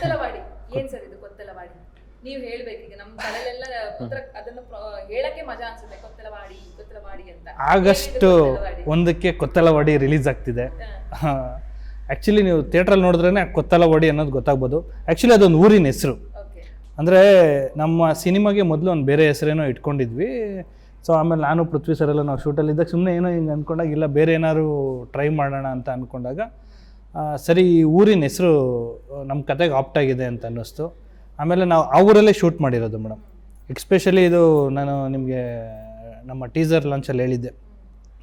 ಕೊತ್ತಲವಾಡಿ. ಏನ್ ಸರ್ ಇದು ಕೊತ್ತಲವಾಡಿ? ನೀವು ಹೇಳ್ಬೇಕು ಈಗ ನಮ್ಮ ಕಡಲೆಲ್ಲ ಪುತ್ರ ಅದನ್ನು ಹೇಳಕ್ಕೆ ಮಜಾ ಅನ್ಸುತ್ತೆ ಕೊತ್ತಲವಾಡಿ ಕೊತ್ತಲವಾಡಿ ಅಂತ. ಆಗಸ್ಟ್ ಒಂದಕ್ಕೆ ಕೊತ್ತಲವಾಡಿ ರಿಲೀಸ್ ಆಗ್ತಿದೆ. ಆಕ್ಚುಲಿ ಆ್ಯಕ್ಚುಲಿ ನೀವು ಥಿಯೇಟ್ರಲ್ಲಿ ನೋಡಿದ್ರೇ ಕೊತ್ತಲವಾಡಿ ಅನ್ನೋದು ಗೊತ್ತಾಗ್ಬೋದು. ಆ್ಯಕ್ಚುಲಿ ಅದೊಂದು ಊರಿನ ಹೆಸರು. ಅಂದರೆ ನಮ್ಮ ಸಿನಿಮಾಗೆ ಮೊದಲು ಒಂದು ಬೇರೆ ಹೆಸರೇನೋ ಇಟ್ಕೊಂಡಿದ್ವಿ. ಸೊ ಆಮೇಲೆ ನಾನು ಪೃಥ್ವಿ ಸರ್ ಎಲ್ಲ ನಾವು ಶೂಟಲ್ಲಿದ್ದಾಗ ಸುಮ್ಮನೆ ಏನೋ ಹಿಂಗೆ ಅಂದ್ಕೊಂಡಾಗ ಇಲ್ಲ ಬೇರೆ ಏನಾದ್ರು ಟ್ರೈ ಮಾಡೋಣ ಅಂತ ಅಂದ್ಕೊಂಡಾಗ ಸರಿ ಈ ಊರಿನ ಹೆಸರು ನಮ್ಮ ಕತೆಗೆ ಆಪ್ಟ್ ಆಗಿದೆ ಅಂತ ಅನ್ನಿಸ್ತು. ಆಮೇಲೆ ನಾವು ಆ ಊರಲ್ಲೇ ಶೂಟ್ ಮಾಡಿರೋದು ಮೇಡಮ್. ಎಕ್ಸ್ಪೆಷಲಿ ಇದು ನಾನು ನಿಮಗೆ ನಮ್ಮ ಟೀಸರ್ ಲಾಂಚಲ್ಲಿ ಹೇಳಿದ್ದೆ.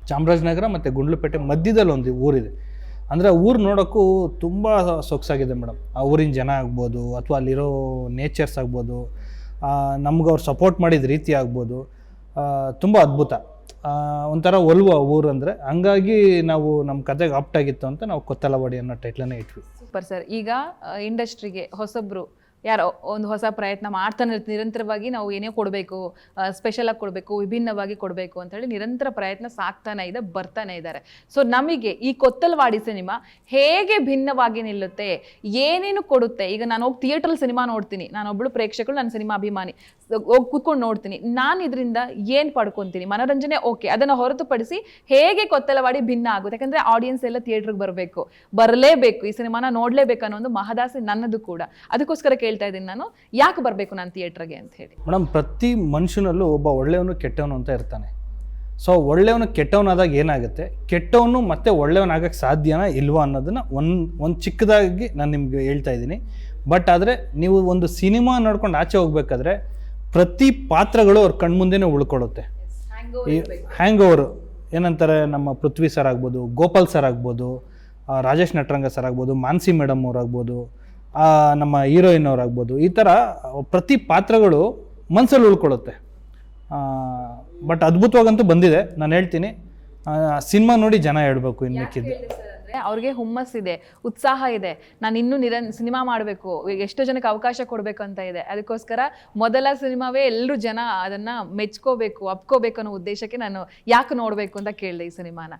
ಚಾಮರಾಜನಗರ ಮತ್ತು ಗುಂಡ್ಲುಪೇಟೆ ಮಧ್ಯದಲ್ಲಿ ಒಂದು ಊರಿದೆ. ಅಂದರೆ ಊರು ನೋಡೋಕ್ಕೂ ತುಂಬ ಸೊಗಸಾಗಿದೆ ಮೇಡಮ್. ಆ ಊರಿನ ಜನ ಆಗ್ಬೋದು, ಅಥವಾ ಅಲ್ಲಿರೋ ನೇಚರ್ಸ್ ಆಗ್ಬೋದು ನಮ್ಗೆ ಅವ್ರು ಸಪೋರ್ಟ್ ಮಾಡಿದ ರೀತಿ ಆಗ್ಬೋದು ತುಂಬ ಅದ್ಭುತ. ಒಂಥರ ಒಲ್ವ ಊರಂದರೆ ಹಂಗಾಗಿ ನಾವು ನಮ್ಮ ಕತೆಗೆ ಆಪ್ಟ್ ಆಗಿತ್ತು ಅಂತ ನಾವು ಕೊತ್ತಲವಾಡಿ ಅನ್ನೋ ಟೈಟ್ಲನ್ನೇ ಇಟ್ವಿ. ಸೂಪರ್ ಸರ್ ಈಗ ಇಂಡಸ್ಟ್ರಿಗೆ ಹೊಸಬ್ರು ಯಾರೋ ಒಂದು ಹೊಸ ಪ್ರಯತ್ನ ಮಾಡ್ತಾನೆ ನಿರಂತರವಾಗಿ ನಾವು ಏನೇ ಕೊಡಬೇಕು ಸ್ಪೆಷಲ್ ಆಗಿ ಕೊಡಬೇಕು, ವಿಭಿನ್ನವಾಗಿ ಕೊಡಬೇಕು ಅಂತ ಹೇಳಿ ನಿರಂತರ ಪ್ರಯತ್ನ ಸಾಕ್ತಾನೆ ಇದೆ, ಬರ್ತಾನೆ ಇದ್ದಾರೆ. ಸೊ ನಮಗೆ ಈ ಕೊತ್ತಲವಾಡಿ ಸಿನಿಮಾ ಹೇಗೆ ಭಿನ್ನವಾಗಿ ನಿಲ್ಲುತ್ತೆ, ಏನೇನು ಕೊಡುತ್ತೆ, ಈಗ ನಾನು ಹೋಗಿ ಥಿಯೇಟ್ರಲ್ಲಿ ಸಿನಿಮಾ ನೋಡ್ತೀನಿ. ನಾನೊಬ್ಳು ಪ್ರೇಕ್ಷಕರು ನನ್ನ ಸಿನಿಮಾ ಅಭಿಮಾನಿ. ಹೋಗಿ ಕೂತ್ಕೊಂಡು ನೋಡ್ತೀನಿ. ನಾನು ಇದರಿಂದ ಏನು ಪಡ್ಕೊತೀನಿ? ಮನೋರಂಜನೆ ಓಕೆ. ಅದನ್ನು ಹೊರತುಪಡಿಸಿ ಹೇಗೆ ಕೊತ್ತಲವಾಡಿ ಭಿನ್ನ ಆಗುತ್ತೆ? ಯಾಕಂದರೆ ಆಡಿಯನ್ಸ್ ಎಲ್ಲ ಥಿಯೇಟ್ರಿಗೆ ಬರಬೇಕು. ಬರಲೇಬೇಕು. ಈ ಸಿನಿಮಾನ ನೋಡಲೇಬೇಕು ಅನ್ನೋ ಒಂದು ಮಹದಾಸೆ ನನ್ನದು ಕೂಡ. ಅದಕ್ಕೋಸ್ಕರ ಕೇಳ್ತಾ ಇದ್ದೀನಿ ನಾನು. ಯಾಕೆ ಬರಬೇಕು ನಾನು ಥಿಯೇಟ್ರಿಗೆ ಅಂತ ಹೇಳಿ. ಮೇಡಮ್ ಪ್ರತಿ ಮನುಷ್ಯನಲ್ಲೂ ಒಬ್ಬ ಒಳ್ಳೆಯವನು ಕೆಟ್ಟವನು ಅಂತ ಇರ್ತಾನೆ. ಸೊ ಒಳ್ಳೆಯವನು ಕೆಟ್ಟವನಾದಾಗ ಏನಾಗುತ್ತೆ? ಕೆಟ್ಟವನು ಮತ್ತೆ ಒಳ್ಳೆಯವನಾಗಕ್ಕೆ ಸಾಧ್ಯನಾ ಇಲ್ವಾ ಅನ್ನೋದನ್ನ ಒಂದು ಒಂದು ಚಿಕ್ಕದಾಗಿ ನಾನು ನಿಮ್ಗೆ ಹೇಳ್ತಾ ಇದ್ದೀನಿ. ಬಟ್ ಆದರೆ ನೀವು ಒಂದು ಸಿನಿಮಾ ನೋಡ್ಕೊಂಡು ಆಚೆ ಹೋಗ್ಬೇಕಾದ್ರೆ ಪ್ರತಿ ಪಾತ್ರಗಳು ಅವ್ರ ಕಣ್ಮುಂದೆನೇ ಉಳ್ಕೊಳ್ಳುತ್ತೆ ಈ ಹ್ಯಾಂಗ್ ಓವರ್ ಏನಂತಾರೆ ನಮ್ಮ ಪೃಥ್ವಿ ಸರ್ ಆಗ್ಬೋದು ಗೋಪಾಲ್ ಸರ್ ಆಗ್ಬೋದು ರಾಜೇಶ್ ನಟರಂಗ ಸರ್ ಆಗ್ಬೋದು ಮಾನ್ಸಿ ಮೇಡಮ್ ಅವ್ರಾಗ್ಬೋದು ಆ, ನಮ್ಮ ಹೀರೋಯಿನ್ ಅವರಾಗ್ಬೋದು ಈ ಥರ ಪ್ರತಿ ಪಾತ್ರಗಳು ಮನಸ್ಸಲ್ಲಿ ಉಳ್ಕೊಳ್ಳುತ್ತೆ. ಬಟ್ ಅದ್ಭುತವಾಗಂತೂ ಬಂದಿದೆ. ನಾನು ಹೇಳ್ತೀನಿ. ಸಿನಿಮಾ ನೋಡಿ ಜನ ಹೇಳ್ಬೇಕು ಇನ್ನು ಮಿಕ್ಕಿದ್ದು ಅವ್ರಿಗೆ ಹುಮ್ಮಸ್ಸಿದೆ ಉತ್ಸಾಹ ಇದೆ. ನಾನು ಇನ್ನೂ ನಿರ ಸಿನಿಮಾ ಮಾಡಬೇಕು. ಎಷ್ಟೋ ಜನಕ್ಕೆ ಅವಕಾಶ ಕೊಡಬೇಕು ಅಂತ ಇದೆ. ಅದಕ್ಕೋಸ್ಕರ ಮೊದಲ ಸಿನಿಮಾವೇ ಎಲ್ಲರೂ ಜನ ಅದನ್ನ ಮೆಚ್ಕೋಬೇಕು ಅಪ್ಕೋಬೇಕು ಅನ್ನೋ ಉದ್ದೇಶಕ್ಕೆ ನಾನು ಯಾಕೆ ನೋಡಬೇಕು ಅಂತ ಕೇಳಿದೆ ಈ ಸಿನಿಮಾನ.